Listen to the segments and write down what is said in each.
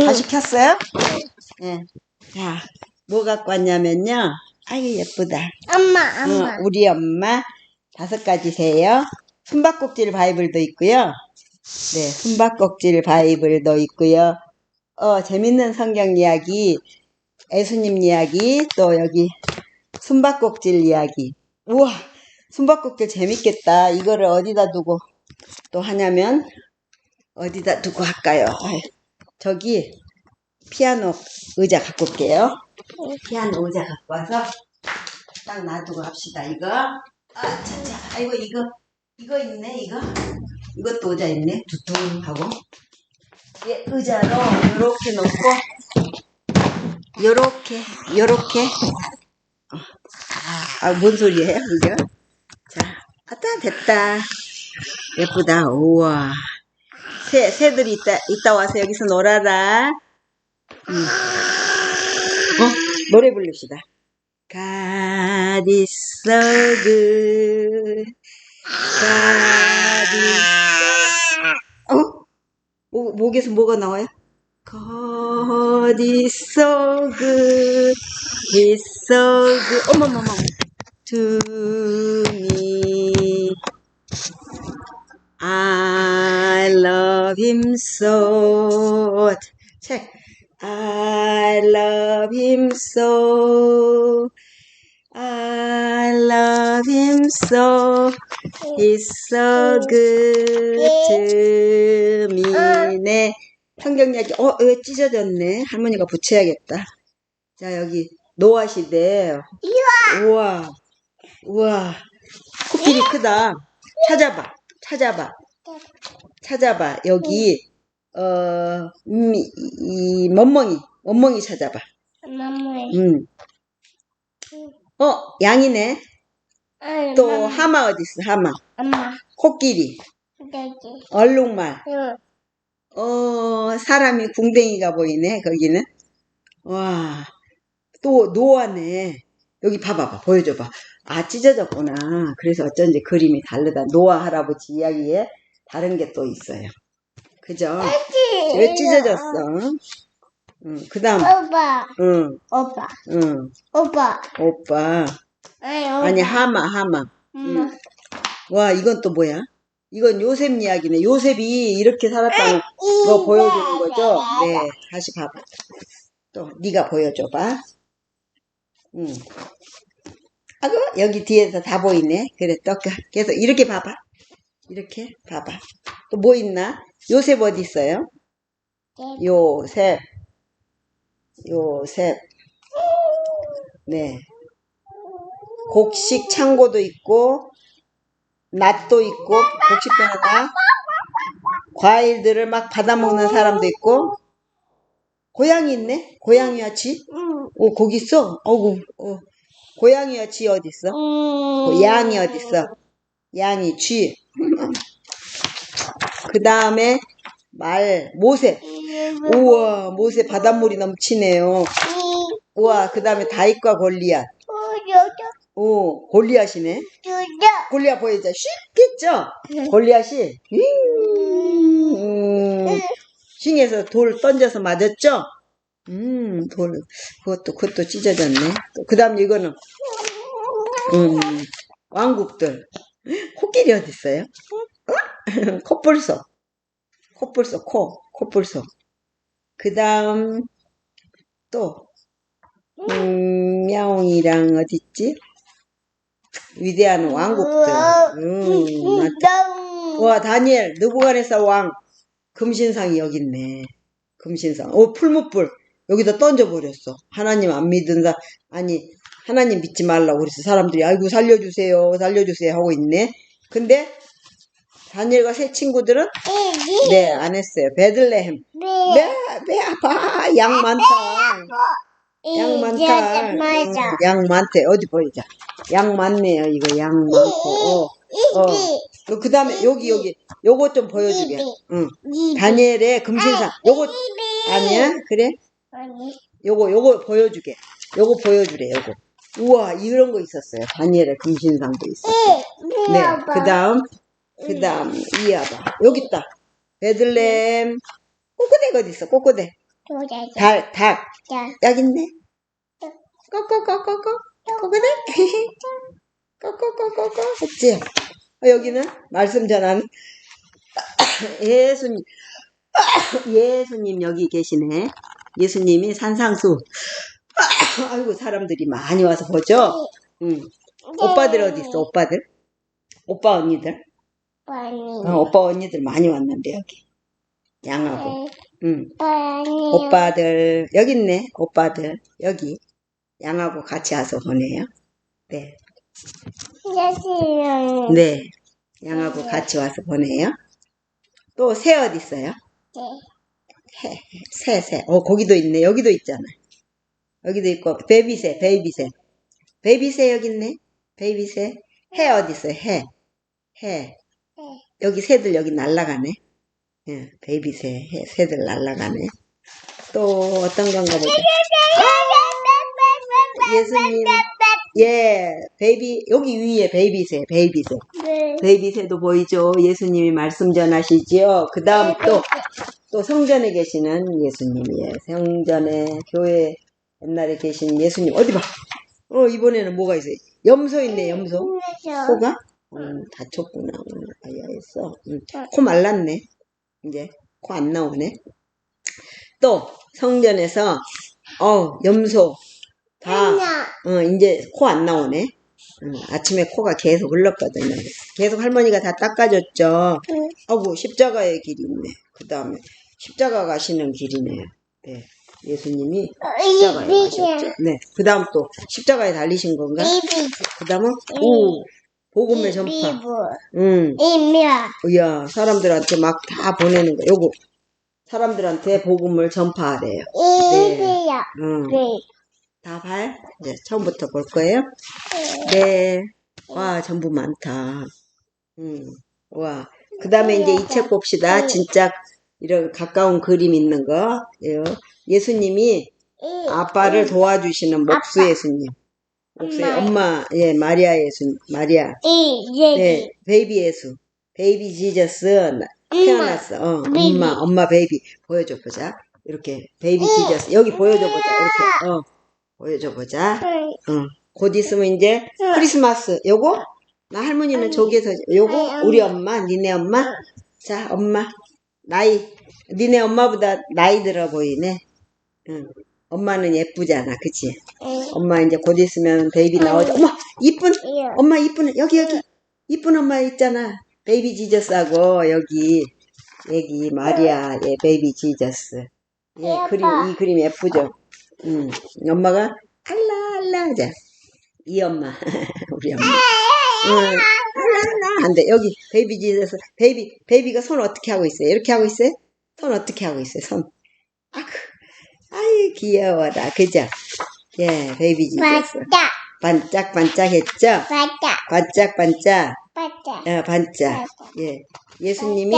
다시 켰어요? 예. 자, 뭐 갖고 왔냐면요. 아유, 예쁘다. 엄마, 엄마. 어, 우리 엄마 다섯 가지 세요. 숨바꼭질 바이블도 있고요. 네, 숨바꼭질 바이블도 있고요. 어, 재밌는 성경 이야기, 예수님 이야기, 또 여기 숨바꼭질 이야기. 우와, 숨바꼭질 재밌겠다. 이거를 어디다 두고 또 하냐면 어디다 두고 할까요? 아유, 저기 피아노 의자 갖고 올게요. 피아노 의자 갖고 와서 딱 놔두고 합시다. 이거. 아, 차차. 아이고, 이거, 이거 있네, 이거. 이것도 의자 있네. 두툼하고. 예, 의자로 요렇게 놓고, 요렇게, 요렇게. 어. 아, 뭔 소리예요, 이거? 자, 아따, 됐다. 예쁘다. 우와. 새, 새들이 있다, 있다 와서 여기서 놀아라. 음. 어? 노래 부릅시다. God is 어? 목, 목에서 뭐가 나와요? So good. 어머머머. Me. I love him so. 책. I love him so. I love him so. He's so good to me. 네. 성경 이야기. 어, 왜 찢어졌네. 할머니가 붙여야겠다. 자, 여기 노아 시대. 우와. 우와. 코끼리 크다. 찾아봐. 찾아봐. 찾아봐. 여기 어, 음, 이, 이 멍멍이. 멍멍이 찾아봐. 엄마, 음. 어, 양이네. 또 하마 어디 있어? 하마. 엄마, 코끼리. 돼지. 얼룩말. 응. 어, 사람이 궁뎅이가 보이네, 거기는. 와, 또 노아네. 여기 봐봐봐, 보여줘봐. 아, 찢어졌구나. 그래서 어쩐지 그림이 다르다. 노아 할아버지 이야기에 다른 게 또 있어요. 그죠? 왜 찢어졌어? 응, 그 다음, 오빠, 응, 오빠, 응, 오빠. 오빠. 아니, 오빠. 아니, 하마, 하마. 엄마. 와, 이건 또 뭐야? 이건 요셉 이야기네. 요셉이 이렇게 살았다는 거 보여주는 거죠? 네, 다시 봐봐. 또 네가 보여줘봐. 응. 아고 여기 뒤에서 다 보이네. 그래, 또 그- 계속 이렇게 봐봐. 이렇게 봐봐. 또 뭐 있나? 요셉 어디 있어요? 요셉, 요셉. 네. 곡식 창고도 있고, 낫도 있고, 곡식도 하나, 과일들을 막 받아먹는 사람도 있고, 고양이 있네? 고양이와 쥐? 응. 오, 거기 있어? 어구, 어. 고양이와 쥐 어디 있어? 어, 양이 어디 있어? 양이, 쥐. 그 다음에 말, 모세. 우와, 모세 바닷물이 넘치네요. 우와, 그 다음에 다윗과 골리앗. 오, 골리앗이네. 골리앗 보이죠? 쉽겠죠? 골리앗이 윙, 싱에서 돌 던져서 맞았죠? 음, 돌, 그것도, 그것도 찢어졌네. 그 다음 이거는, 음, 왕국들. 코끼리 어디 있어요? 어? 코뿔소. 코뿔소, 코, 코뿔소. 그 다음, 또, 음, 야옹이랑 어딨지? 위대한 왕국들. 음, 맞다. 와, 다니엘, 느부갓네살 왕. 금신상이 여기 있네. 금신상. 오, 풀무불. 여기다 던져버렸어. 하나님 안 믿은 사, 아니, 하나님 믿지 말라고 그래서 사람들이, 아이고, 살려주세요, 살려주세요 하고 있네. 근데, 다니엘과 새 친구들은, 네, 안 했어요. 베들레헴. 네, 배 아파. 양 많다. 양 많다. 응, 양 많대. 어디 보이자. 양 많네요. 이거 양 많고. 어, 어. 그 다음에 여기, 여기. 요거 좀 보여주게. 응. 다니엘의 금신상. 요거, 아니야? 그래? 요거, 요거 보여주게. 요거 보여주래, 요거. 우와, 이런 거 있었어요. 다니엘의 금신상도 있어. 네. 그 다음, 그 다음, 이어봐. 여기 있다. 베들렘. 꼬꼬대가 어디 있어? 꼬꼬대. 달, 닭. 자, 여기 있네. 꺼꺼꺼꺼꺼. 꺼거든? 꺼꺼꺼꺼꺼. 했지? 어, 여기는 말씀 전하는 예수님. 예수님 여기 계시네. 예수님이 산상수. 아이고, 사람들이 많이 와서 보죠? 응. 오빠들 어디 있어, 오빠들? 오빠 언니들? 빨리. 어, 오빠 언니들 많이 왔는데, 여기. 양하고. 응. 빨리. 오빠들, 여기 있네, 오빠들. 여기. 양하고 같이 와서 보내요. 네. 예수님. 네. 양하고 같이 와서 보내요. 또 새 어디 있어요? 네. 새, 새. 어, 거기도 있네. 여기도 있잖아. 여기도 있고, 베이비새, 베이비새. 베이비새 여기 있네. 베이비새. 해 어디 있어요? 해. 해. 여기 새들 여기 날라가네. 예, 베이비새, 해, 새들 날라가네. 또 어떤 건가 보자. 예수님. 예, 베이비, 여기 위에 베이비새, 베이비새. 네. 베이비새도 보이죠? 예수님이 말씀 전하시지요? 그 다음 또, 또 성전에 계시는 예수님이에요. 성전에, 교회, 옛날에 계신 예수님. 어디 봐. 어, 이번에는 뭐가 있어요? 염소 있네, 염소. 코가? 음, 다쳤구나. 오늘 아야 했어. 음, 코 말랐네. 이제 코 안 나오네. 또 성전에서 어 염소 다. 어, 이제 코 안 나오네. 음, 아침에 코가 계속 흘렀거든요. 계속 할머니가 다 닦아줬죠. 응. 아이고 십자가의 길이 있네. 그 다음에 십자가 가시는 길이네요. 네. 예수님이 십자가에. 가셨죠. 네. 그 다음 또 십자가에 달리신 건가? 이비지. 그 다음은 오 복음의 전파. 응. 이미야. 이야, 사람들한테 막 다 보내는 거. 요거. 사람들한테 복음을 전파하래요. 네. 다 발? 이제 처음부터 볼 거예요? 네. 와, 전부 많다. 음. 와. 그 다음에 이제 이 책 봅시다. 진짜 이런 가까운 그림 있는 거. 예. 예수님이 이. 아빠를 도와주시는 목수 예수님. 목수 엄마. 예, 마리아 예수, 마리아. 이. 예지. 네, 베이비 예수. 베이비 지저스 나- 태어났어. 어. 엄마, 엄마 베이비. 보여줘 보자. 이렇게 베이비 지저스. 여기 보여줘 보자. 이렇게. 어. 보여줘 보자. 어. 곧 있으면 이제 크리스마스. 요거? 나 할머니는 저기에서 요거 우리 엄마, 니네 엄마. 자, 엄마. 나이 니네 엄마보다 나이 들어 보이네. 응. 엄마는 예쁘잖아. 그치? 엄마 이제 곧 있으면 베이비 나오죠. 엄마, 이쁜! 엄마 이쁜 여기 여기. 이쁜 엄마 있잖아. 베이비 지저스하고 여기. 여기 마리아 예 베이비 지저스. 예 예뻐. 그림 이 그림 예쁘죠? 음 엄마가 알라 알라 하자. 이 엄마. 우리 엄마. 응 알라 한데 여기 베이비 지저스 베이비 베이비가 손 어떻게 하고 있어요 이렇게 하고 있어요 손 어떻게 하고 있어요 손 아크 아이 귀여워라 그죠 예 베이비 맞다. 반짝반짝했죠? 맞다. 반짝 반짝, 맞다. 어, 반짝. 예, 예수님이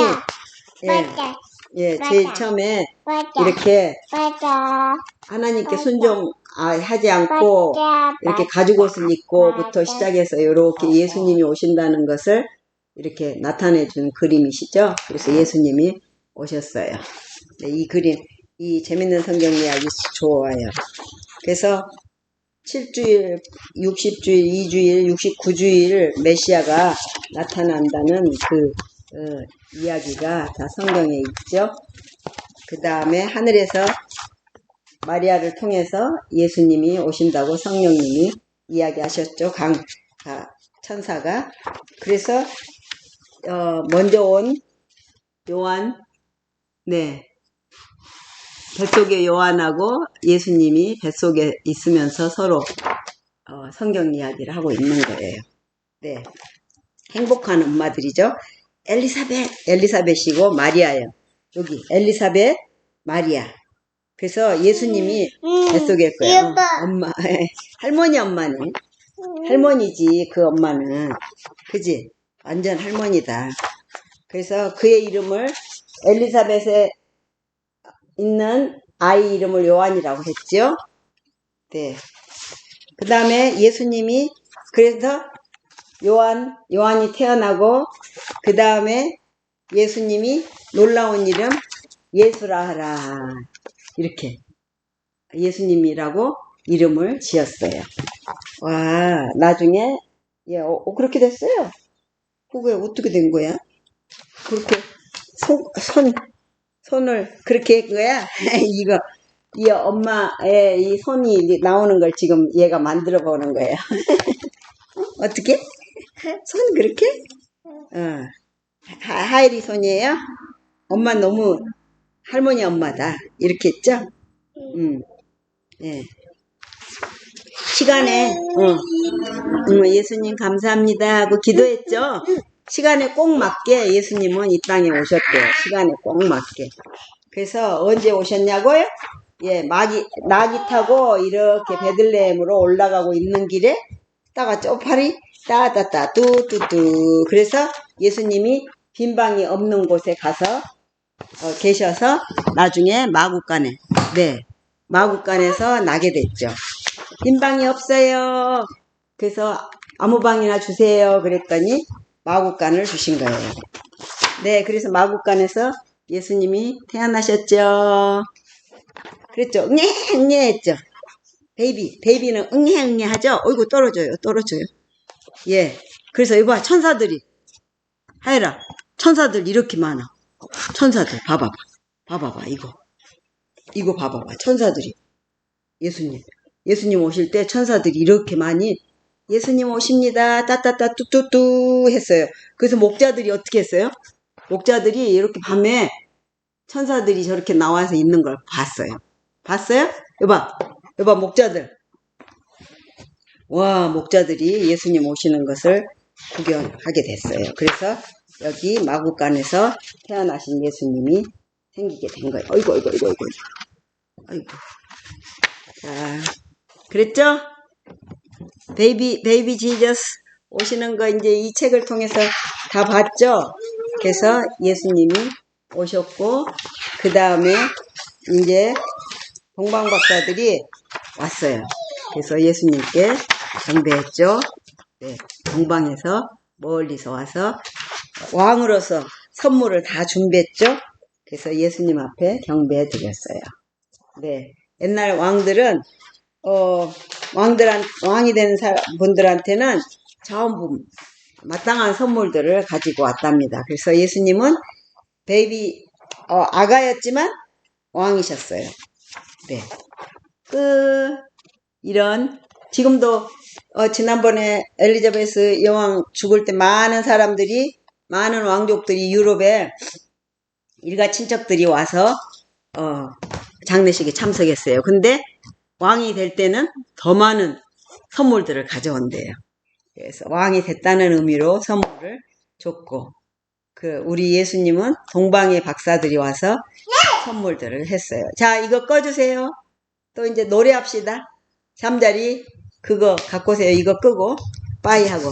예, 맞다. 예, 맞아. 제일 처음에. 이렇게. 하나님께 순종 하지 않고. 이렇게 가죽 옷을 입고부터. 시작해서 이렇게. 예수님이 오신다는 것을 이렇게 나타내 준 그림이시죠? 그래서 예수님이 오셨어요. 네, 이 그림, 이 재밌는 성경 이야기 좋아요. 그래서 7주일, 60주일, 2주일, 69주일 메시아가 나타난다는 그 어, 이야기가 다 성경에 있죠. 그 다음에 하늘에서 마리아를 통해서 예수님이 오신다고 성령님이 이야기하셨죠. 강, 가- 천사가. 그래서, 어, 먼저 온 요한, 네. 뱃속에 요한하고 예수님이 뱃속에 있으면서 서로 어, 성경 이야기를 하고 있는 거예요. 네. 행복한 엄마들이죠. 엘리사벳, 엘리사벳이고 마리아예요. 여기 엘리사벳, 마리아. 그래서 예수님이 뱃속에 있고요. 예뻐. 엄마, 할머니 엄마는 할머니지 그 엄마는 그지 완전 할머니다. 그래서 그의 이름을 엘리사벳에 있는 아이 이름을 요한이라고 했죠. 네. 그 다음에 예수님이 그래서 요한 요한이 태어나고 그 다음에 예수님이 놀라운 이름 예수라 하라. 이렇게 예수님이라고 이름을 지었어요. 와, 나중에, 예, 어, 어, 그렇게 됐어요. 그게 어떻게 된 거야? 그렇게, 손, 손, 손을 그렇게 한 거야? 이거, 이 엄마의 이 손이 나오는 걸 지금 얘가 만들어 보는 거예요. 어떻게? 손 그렇게? 어. 하, 하일이 손이에요? 엄마 너무 할머니 엄마다. 이렇게 했죠? 음. 예. 시간에, 어, 음, 예수님 감사합니다 하고 기도했죠? 시간에 꼭 맞게 예수님은 이 땅에 오셨대요. 시간에 꼭 맞게. 그래서 언제 오셨냐고요? 예, 마기, 나기 타고 이렇게 베들레헴으로 올라가고 있는 길에 따가 쪼파리 따따따 뚜뚜뚜. 그래서 예수님이 빈방이 없는 곳에 가서 어, 계셔서 나중에 마국간에, 네, 마국간에서 나게 됐죠. 빈 방이 없어요. 그래서 아무 방이나 주세요. 그랬더니 마국간을 주신 거예요. 네, 그래서 마국간에서 예수님이 태어나셨죠. 그랬죠. 응애, 응애 했죠. 베이비, 베이비는 응애, 응애 하죠. 어이구, 떨어져요, 떨어져요. 예. 그래서 이봐, 천사들이. 하여라, 천사들 이렇게 많아. 천사들, 봐봐봐. 봐봐봐, 이거. 이거 봐봐봐, 천사들이. 예수님. 예수님 오실 때 천사들이 이렇게 많이 예수님 오십니다. 따따따 뚜뚜뚜 했어요. 그래서 목자들이 어떻게 했어요? 목자들이 이렇게 밤에 천사들이 저렇게 나와서 있는 걸 봤어요. 봤어요? 여봐, 여봐, 목자들. 와, 목자들이 예수님 오시는 것을 구경하게 됐어요. 그래서 여기 마국간에서 태어나신 예수님이 생기게 된 거예요. 어이구, 어이구, 어이구, 어이구. 어이구. 자, 그랬죠? 베이비, 베이비 지저스 오시는 거 이제 이 책을 통해서 다 봤죠? 그래서 예수님이 오셨고, 그 다음에 이제 동방박사들이 왔어요. 그래서 예수님께 경배했죠. 네, 동방에서 멀리서 와서 왕으로서 선물을 다 준비했죠. 그래서 예수님 앞에 경배해 드렸어요. 네, 옛날 왕들은 어, 왕들한 왕이 된 분들한테는 전부 마땅한 선물들을 가지고 왔답니다. 그래서 예수님은 베이비 어, 아가였지만 왕이셨어요. 네. 끝. 이런 지금도 어, 지난번에 엘리자베스 여왕 죽을 때 많은 사람들이 많은 왕족들이 유럽에 일가 친척들이 와서 어, 장례식에 참석했어요. 근데 왕이 될 때는 더 많은 선물들을 가져온대요. 그래서 왕이 됐다는 의미로 선물을 줬고 그 우리 예수님은 동방의 박사들이 와서 선물들을 했어요. 자, 이거 꺼주세요. 또 이제 노래합시다. 잠자리 그거 갖고 오세요. 이거 끄고 빠이 하고